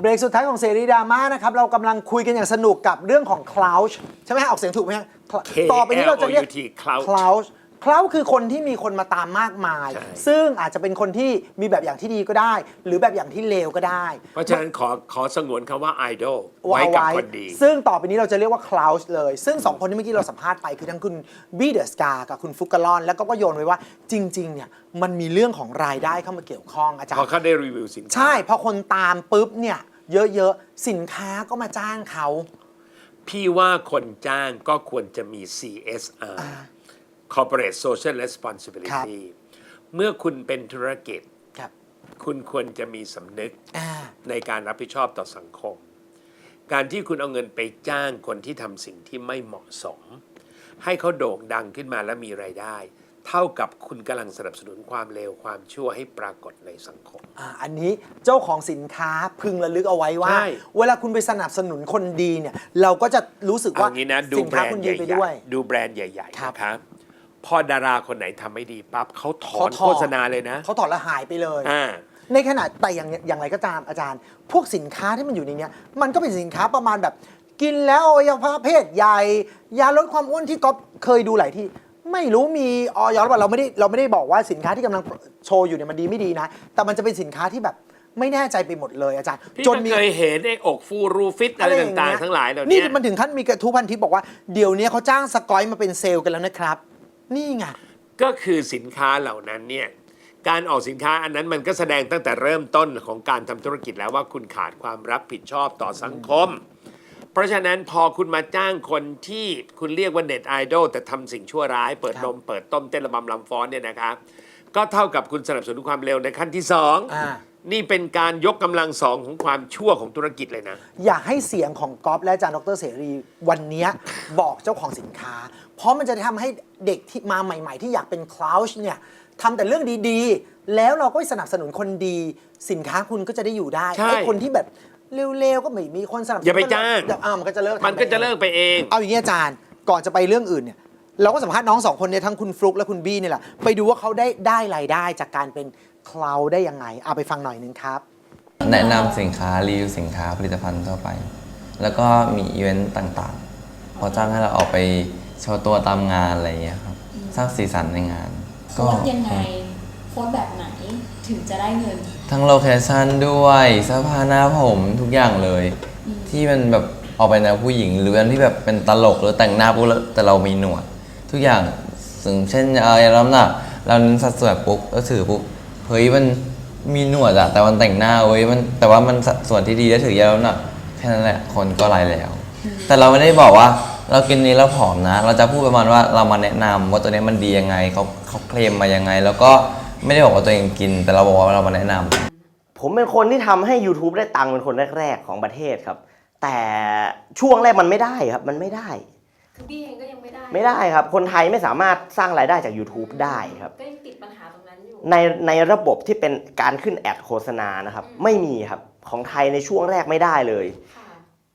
เบรกสุดท้ายของเสรีดราม่านะครับ เรากำลังคุยกันอย่างสนุกกับเรื่องของ Clouch ใช่ไหมฮะออกเสียงถูกไหมฮะ K-L-O-U-T ต่อไปนี้เราจะเรียก Clouch Clouch Clouch คือคนที่มีคนมาตามมากมาย ใช่ ซึ่งอาจจะเป็นคนที่มีแบบอย่างที่ดีก็ได้ หรือแบบอย่างที่เลวก็ได้ เพราะฉะนั้นขอขอสงวนคำว่าไอดอลว่าไว้เอากับไว้คนดี ซึ่งต่อไปนี้เราจะเรียกว่า Clouch เลย ซึ่งสองคนที่เมื่อกี้เราสัมภาษณ์ไปคือทั้งคุณบี้เดอะสกากับคุณฟุกกะลอน แล้วก็ก็โยนไว้ว่าจริง ๆ เนี่ยมันมีเรื่องของรายได้เข้ามาเกี่ยวข้องอาจารพอย์ เขาได้รีวิวสินค้า ใช่ พอคนตามปุ๊บเนี่ย เยอะๆ สินค้าก็มาจ้างเขา พี่ว่าคนจ้างก็ควรจะมี CSR Corporate Social Responsibility เมื่อคุณเป็นธุรกิจ ครับคุณควรจะมีสำนึกอ่าในการรับผิดชอบต่อสังคม การที่คุณเอาเงินไปจ้างคนที่ทำสิ่งที่ไม่เหมาะสม ให้เขาโด่งดังขึ้นมาและมีรายได้ เท่ากับคุณกำลังสนับสนุนความเลวความชั่วให้ปรากฏในสังคม อ่าอันนี้เจ้าของสินค้าพึงระลึกเอาไว้ว่า ใช่ เวลาคุณไปสนับสนุนคนดีเนี่ย เราก็จะรู้สึกว่าเอางี้นะดูสินแบรค้านคุณด์ดีใหไปญ่ด้วย ๆดูแบรนด์ใหญ่ครับๆนะครับพอดาราคนไหนทำไม่ดีปั๊บเขาถอนเขาถอดโฆษณาเลยนะเขาถอดแล้วหายไปเลย อ่า ในขณะแต่อย่างอย่างไรก็ตามอาจารย์ พวกสินค้าที่มันอยู่ในเนี้ยมันก็เป็นสินค้าประมาณแบบ กินแล้วอวัยวะเพศใหญ่ ยาลดความอ้วนที่ก๊อฟเคยดูหลายที่ ไม่รู้มีออยหรือเปล่าเราไม่ได้เราไม่ได้บอกว่าสินค้าที่กำลังโชว์อยู่เนี่ยมันดีไม่ดีนะ แต่มันจะเป็นสินค้าที่แบบไม่แน่ใจไปหมดเลยอาจารย์ พี่จก็นมี เคยเห็นไอ้อกฟูรูฟิตอะไรต่างๆ ทั้งหลายเหล่านี่นี้มันถึงขั้นมีกระทู้พันทิปบอกว่าเดี๋ยวนี้เขาจ้างสกอยมาเป็นเซลล์กันแล้วนะครับ นี่ไง ก็คือสินค้าเหล่านั้นเนี่ยการออกสินค้าอันนั้นมันก็แสดงตั้งแต่เริ่มต้นของการทำธุรกิจแล้วว่าคุณขาดความรับผิดชอบต่อสังคมเพ ราะฉะนั้นพอคุณมาจ้างคนที่คุณเรียกว่าเน็ตไอดอลแต่ทำสิ่งชั่วร้าย เปิดครับนมเปิดต้มเต้นระบำลำฟ้อนเนี่ยนะครับ ก็เท่ากับคุณสนับสนุนความเร็วในขั้นที่สองอ่า นี่เป็นการยกกำลังสองของความชั่วของธุรกิจเลยนะ อยากให้เสียงของก๊อฟและอาจารย์ดรเสรีวันเนี้ยบอกเจ้าของสินค้า เพราะมันจะทำให้เด็กที่มาใหม่ ๆ ที่อยากเป็นคลาวช์เนี่ยทำแต่เรื่องดีๆ แล้วเราก็สนับสนุนคนดี สินค้าคุณก็จะได้อยู่ได้ใช่ ไอ้คนที่แบบ เร็วๆก็ไม่มีคนสนับสนุนอย่าไปจ้างเดี๋ยวอ่ามันก็จะเลิกทำมันก็จะเลิกไปเอง เอาอย่างนี้อาจารย์ก่อนจะไปเรื่องอื่นเนี่ยเราก็สัมภาษณ์น้องสองคนเนี่ยทั้งคุณฟลุกและคุณบี้เนี่ยแหละไปดูว่าเขาได้ได้รายได้จากการเป็นคลาวได้ยังไงเอาไปฟังหน่อยนึงครับ แนะนำสินค้ารีวิวสินค้าผลิตภัณฑ์ทั่วไป แล้วก็มีอีเวนต์ต่างๆเขาจ้างให้เราออกไปโชว์ตัวตามงานอะไรอย่างเงี้ยครับสร้างสีสันในงาน โพสต์ยังไงโพสต์แบบไหนถึงจะได้เงิน ทั้งโลเคชั่นด้วยเสื้อผ้าหน้าผมทุกอย่างเลย ที่มันแบบออกไปแนวผู้หญิง หรือเป็นที่แบบเป็นตลกหรือแต่งหน้าปุ๊บแล้วแต่เรามีหนวด ทุกอย่างซึ่งเช่นเออน้ำหนักเราเน้นสัดส่วนปุ๊บแล้วถือปุ๊บเฮ้ยมันมีหนวดอะแต่มันแต่งหน้าเว้ยมันแต่ว่ามันสัดส่วนที่ดีแล้วถือยาน้ำหนักแค่นั้นแหละคนก็ไลค์แล้ว แต่เราไม่ได้บอกว่าเรากินนี้แล้วผอมนะ เราจะพูดประมาณว่าเรามาแนะนำว่าตัวนี้มันดียังไงเขาเขาเคลมมายังไง แล้วก็ ไม่ได้บอกว่าตัวเองกิน แต่เราบอกว่าเรามาแนะนำผมเป็นคนที่ทำให้ YouTube ได้ตังค์เป็นคนแรก ๆ ของประเทศครับ แต่ช่วงแรกมันไม่ได้ครับ มันไม่ได้ คือบี้เองก็ยังไม่ได้ไม่ได้ครับ คนไทยไม่สามารถสร้างรายได้จาก YouTube ได้ครับ ก็ยังติดปัญหาตรงนั้นอยู่ ในในระบบที่เป็นการขึ้นแอดโฆษณานะครับอืมไม่มีครับ ของไทยในช่วงแรกไม่ได้เลย ค่ะ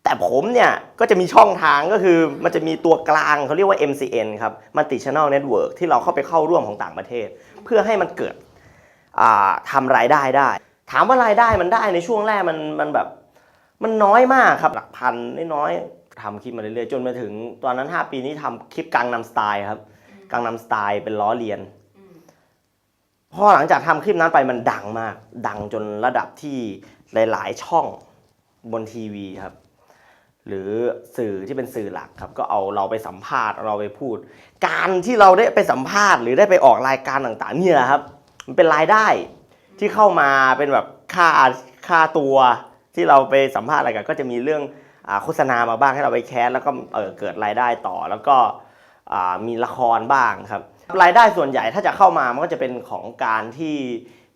แต่ผมเนี่ย ก็จะมีช่องทางก็คือมันจะมีตัวกลางเขาเรียกว่า MCN ครับ Multi Channel Network ที่เราเข้าไปเข้าร่วมของต่างประเทศ เพื่อให้มันเกิดอ่าทำรายได้ได้ ถามว่ารายได้มันได้ในช่วงแรกมันมันแบบมันน้อยมากครับหลักพันน้อยๆทำคลิปมาเรื่อยๆจนมาถึงตอนนั้น 5 ปีนี้ทำคลิปกังนำสไตล์ครับกังนำสไตล์เป็นล้อเลียนอืมพอหลังจากทำคลิปนั้นไปมันดังมาก ดังจนระดับที่หลาย ๆ ช่องบนทีวีครับ หรือสื่อที่เป็นสื่อหลักครับ ก็เอาเราไปสัมภาษณ์เราไปพูด การที่เราได้ไปสัมภาษณ์ หรือได้ไปออกรายการต่างๆเนี่ยครับ มันเป็นรายได้ที่เข้ามาเป็นแบบค่าค่าตัวที่เราไปสัมภาษณ์อะไรกันก็จะมีเรื่องอโฆษณามาบ้างให้เราไปแคสแล้วก็เเกิดรายได้ต่อ แล้วก็มีละครบ้างครับ รายได้ส่วนใหญ่ถ้าจะเข้ามามันก็จะเป็นของการที่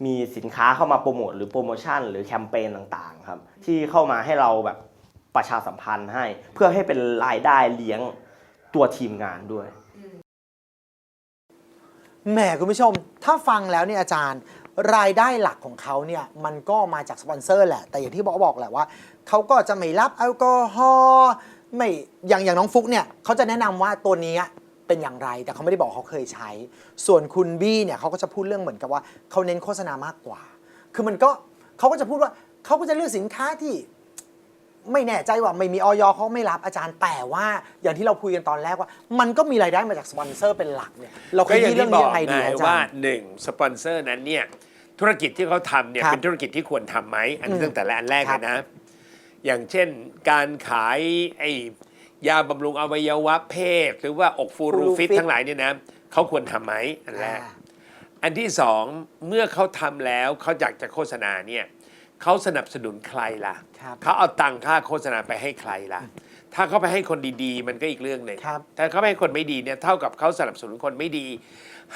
มีสินค้าเข้ามาโปรโมทหรือโปรโมชั่น หรือแคมเปญต่างๆครับที่เข้ามาให้เราแบบ ประชาสัมพันธ์ให้ เพื่อให้เป็นรายได้เลี้ยงตัวทีมงานด้วย แหมคุณผู้ชม ถ้าฟังแล้วเนี่ยอาจารย์ รายได้หลักของเขาเนี่ยมันก็มาจากสปอนเซอร์แหละ แต่อย่างที่บอกบอกแหละว่าเขาก็จะไม่รับแอลกอฮอล์ไม่อย่างอย่างน้องฟุกเนี่ยเขาจะแนะนำว่าตัวเนี้ยเป็นอย่างไร แต่เขาไม่ได้บอกเขาเคยใช้ ส่วนคุณบี้เนี่ยเขาก็จะพูดเรื่องเหมือนกับว่าเขาเน้นโฆษณามากกว่า คือมันก็เขาก็จะพูดว่าเขาก็จะเลือกสินค้าที่ ไม่แน่ใจว่าไม่มีออยเขาไม่รับอาจารย์แต่ว่าอย่างที่เราคุยกันตอนแรกว่า มันก็มีรายได้มาจากสปอนเซอร์เป็นหลักเนี่ยเราก็คุยอย่างเรื่องที่บนี้อกยังไงดีไงอาจาว่ารย์ หนึ่งสปอนเซอร์นั้นเนี่ยธุรกิจที่เขาทำเนี่ยครับเป็นธุรกิจที่ควรทำไหมอันนี้อืมตั้งแต่แรกอันแรกครัเลบยนะ อย่างเช่นการขายไอ้ยาบำรุงอวัยวะเพศ หรือว่าอกฟูรูฟิต Full ทั้งหลายเนี่ยนะเขาควรทำไหมอันแรกอ่าอันที่สองเมื่อเขาทำแล้วเขาอยากจะโฆษณาเนี่ย เขาสนับสนุนใครล่ะ ครับเขาเอาตังค่าโฆษณาไปให้ใครล่ะ ถ้าเขาไปให้คนดีๆ มันก็อีกเรื่องหนึ่งครับ แต่เขาไปให้คนไม่ดีเนี่ยเท่ากับเขาสนับสนุนคนไม่ดี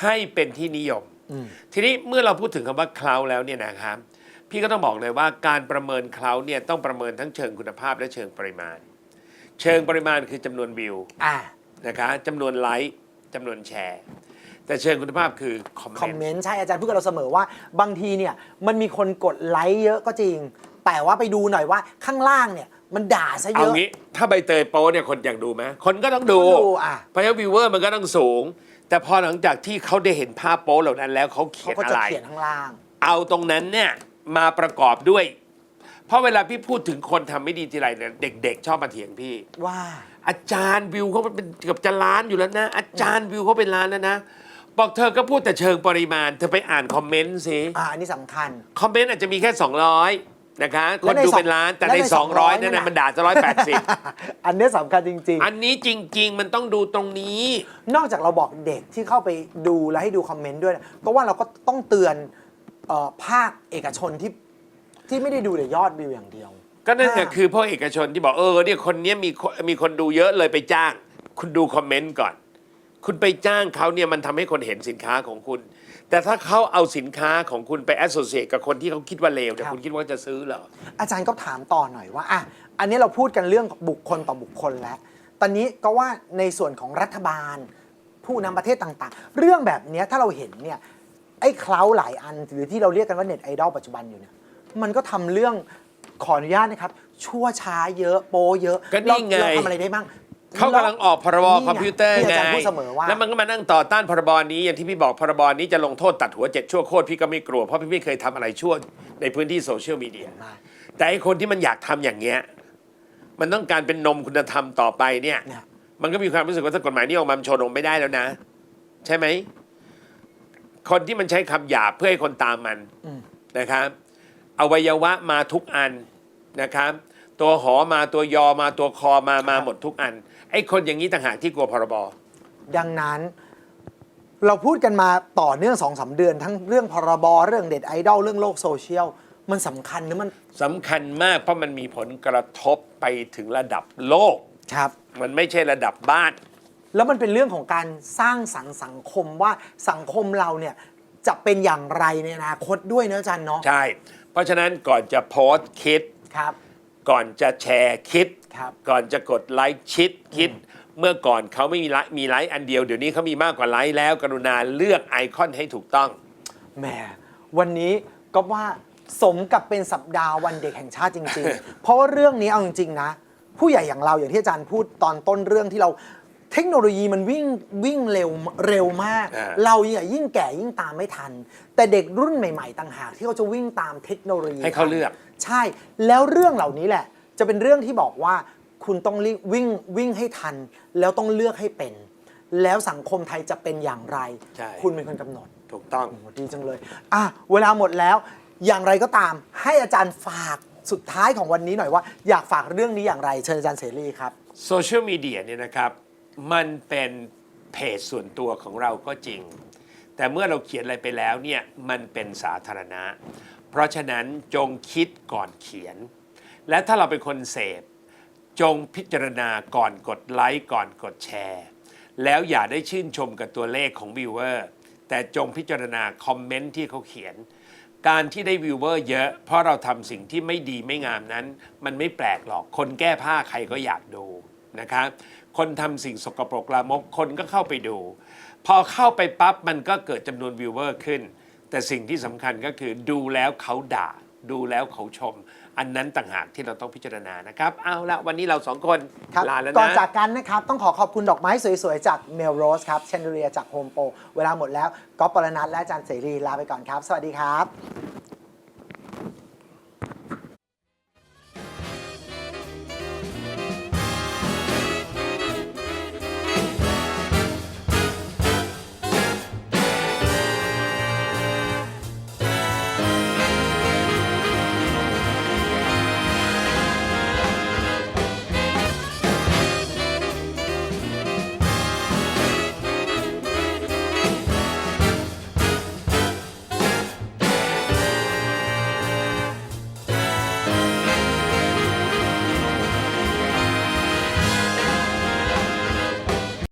ให้เป็นที่นิยมอืมทีนี้เมื่อเราพูดถึงคำว่าเคล้าแล้วเนี่ยนะครับ พี่ก็ต้องบอกเลยว่าการประเมินเคล้าเนี่ยต้องประเมินทั้งเชิงคุณภาพและเชิงปริมาณ เชิงปริมาณคือจำนวนวิว อ่า นะคะจำนวนไลค์จำนวนแชร์ แต่เชิงคุณภาพคือคอมคอมเมเมนต์นต์ใช่อาจารย์พูดกับเราเสมอว่าบางทีเนี่ยมันมีคนกดไลค์เยอะก็จริง แต่ว่าไปดูหน่อยว่าข้างล่างเนี่ยมันด่าซะเยเอาอะ งี้ ถ้าใบเตยโป๊เนี่ยคนอยากดูไหมคนก็ต้องดูต้องดูอะ เพราะฉะนั้นวิวเวอร์มันก็ต้องสูง แต่พอหลังจากที่เขาได้เห็นภาพโป๊เหล่านั้นแล้วเขาเขีเขายนก็อะจะไร เขียนข้างล่าง เอาตรงนั้นเนี่ยมาประกอบด้วย เพราะเวลาพี่พูดถึงคนทำไม่ดีทีไรเนี่ยเด็ก ๆ ชอบมาเถียงพี่ ว่าอาจารย์วิวเขาเป็นเกือบจะล้านอยู่แล้วนะ อาจารย์วิวเขาเป็นล้านแล้วนะ บอกเธอก็พูดแต่เชิงปริมาณ เธอไปอ่านคอมเมนต์สิอ่าอันนี้สำคัญ คอมเมนต์อาจจะมีแค่ 200 นะคะ คและนในดูสองเป็นล้านแต่และใน ใน 200 200นั่นนั่นนะน่ะมันด่าจะร้อยแปดสิบ อันนี้สำคัญจริง อันนี้จริง ๆ มันต้องดูตรงนี้ ๆ นอกจากเราบอกเด็กที่เข้าไปดูและให้ดูคอมเมนต์ด้วยนะก็ว่าเราก็ต้องเตือนเอ่อภาคเอกชนที่ที่ไม่ได้ดูแต่ยอดวิวอย่างเดียว ก็นั่นก็อ่า คือพวกเอกชนที่บอกเออเนี่ยคนเนี้ยมีคนมีคนดูเยอะเลยไปจ้าง คุณดูคอมเมนต์ก่อน คุณไปจ้างเขาเนี่ยมันทำให้คนเห็นสินค้าของคุณ แต่ถ้าเขาเอาสินค้าของคุณไปแอสโซเชตกับคนที่เขาคิดว่าเลวเนี่ยคุณคิดว่าจะซื้อเหรอ อาจารย์ก็ถามต่อหน่อยว่าอะอันนี้เราพูดกันเรื่องบุคคลต่อบุคคลแล้ว ตอนนี้ก็ว่าในส่วนของรัฐบาล ผู้นำประเทศต่างๆ เรื่องแบบเนี้ยถ้าเราเห็นเนี่ยไอ้เคล้าหลายอันหรือที่เราเรียกกันว่าเน็ตไอดอลปัจจุบันอยู่เนี่ยมันก็ทำเรื่องขออนุญาตนะครับ ชั่วช้าเยอะโปเยอะก็นี่ไงเราเราทำอะไรได้บ้าง เขากำลังออกพรบนี่ไงคอมพิวเตอร์ที่อาไงจารย์พูดเสมอว่าแล้วมันก็มานั่งต่อต้านพรบนี้อย่างที่พี่บอกพรบนี้จะลงโทษตัดหัวเจ็ดชั่วโคตรพี่ก็ไม่กลัวเพราะพี่ไม่เคยทำอะไรชั่วในพื้นที่โซเชียลมีเดียมาแต่ไอคนที่มันอยากทำอย่างเงี้ยมันต้องการเป็นนมคุณธรรมต่อไปเนี่ยเนี่ยมันก็มีความรู้สึกว่าถ้ากฎหมายนี้ออกมามันโชว์นมไม่ได้แล้วนะ ใช่ไหมคนที่มันใช้คำหยาบเพื่อให้คนตามมันอืมนะครับอวัยวะมาทุกอันนะครับ ตัวหอมาตัวยอมาตัวคอมามาหมดทุกอัน ไอ้คนอย่างนี้ต่างหากที่กลัวพรบ ดังนั้น เราพูดกันมาต่อเนื่องสองสาเดือน ทั้งเรื่องพรบเรื่องเด็ดไอดอลเรื่องโลกโซเชียลมันสำคัญหรือมันสำคัญมากเพราะมันมีผลกระทบไปถึงระดับโลก ครับ มันไม่ใช่ระดับบ้าน แล้วมันเป็นเรื่องของการสร้างสรรค์สังคมว่าสังคมเราเนี่ยจะเป็นอย่างไรในอนาคตด้วยนะอาจารย์เนาะใช่ เพราะฉะนั้นก่อนจะโพสต์คิด ครับ ก่อนจะแชร์คิด ครับก่อนจะกดไลค์ชิดคิด เมื่อก่อนเขาไม่มีไลค์มีไลค์อันเดียวเดี๋ยวนี้เขามีมากกว่าไลค์แล้ว กรุณาเลือกไอคอนให้ถูกต้อง แหมวันนี้ก็ว่าสมกับเป็นสัปดาห์วันเด็กแห่งชาติจริง ๆ เพราะว่าเรื่องนี้เอาจริงๆนะ ผู้ใหญ่อย่างเราอย่างที่อาจารย์พูดตอนต้นเรื่องที่เรา เทคโนโลยีมันวิ่งวิ่งเร็วเร็วมาก อ่า เรายิ่งยิ่งแก่ยิ่งตามไม่ทัน แต่เด็กรุ่นใหม่ ๆ ต่างหากที่เขาจะวิ่งตามเทคโนโลยีให้เขาเลือก ใช่ แล้วเรื่องเหล่านี้แหละ จะเป็นเรื่องที่บอกว่าคุณต้องรีบวิ่งวิ่งให้ทัน แล้วต้องเลือกให้เป็น แล้วสังคมไทยจะเป็นอย่างไร ใช่ คุณเป็นคนกำหนด ถูกต้อง โอ้โหดีจังเลย อะ เวลาหมดแล้ว อย่างไรก็ตาม ให้อาจารย์ฝากสุดท้ายของวันนี้หน่อยว่า อยากฝากเรื่องนี้อย่างไร เชิญอาจารย์เสรีครับ โซเชียลมีเดียเนี่ยนะครับ มันเป็นเพจส่วนตัวของเราก็จริง แต่เมื่อเราเขียนอะไรไปแล้วเนี่ยมันเป็นสาธารณะ เพราะฉะนั้นจงคิดก่อนเขียน และถ้าเราเป็นคนเสพ จงพิจารณาก่อนกดไลค์ก่อนกดแชร์ แล้วอย่าได้ชื่นชมกับตัวเลขของวิวเวอร์แต่จงพิจารณาคอมเมนต์ที่เขาเขียนการที่ได้วิวเวอร์เยอะ เพราะเราทำสิ่งที่ไม่ดีไม่งามนั้น มันไม่แปลกหรอกคนแก้ผ้าใครก็อยากดู นะครับคนทำสิ่งสกปรกลามกคนก็เข้าไปดู พอเข้าไปปั๊บมันก็เกิดจำนวนวิวเวอร์ขึ้น แต่สิ่งที่สำคัญก็คือดูแล้วเขาด่า ดูแล้วเขาชม อันนั้นต่างหากที่เราต้องพิจารณานะครับ เอาละวันนี้เราสองคนครับลาแล้วก่อนนะจากกันนะครับ ต้องขอขอบคุณดอกไม้สวยๆ จากเมลโรสครับเชนเดเรียจากโฮมโปรเวลาหมดแล้วก๊อฟปรนัทและอาจารย์เสรีลาไปก่อนครับ สวัสดีครับ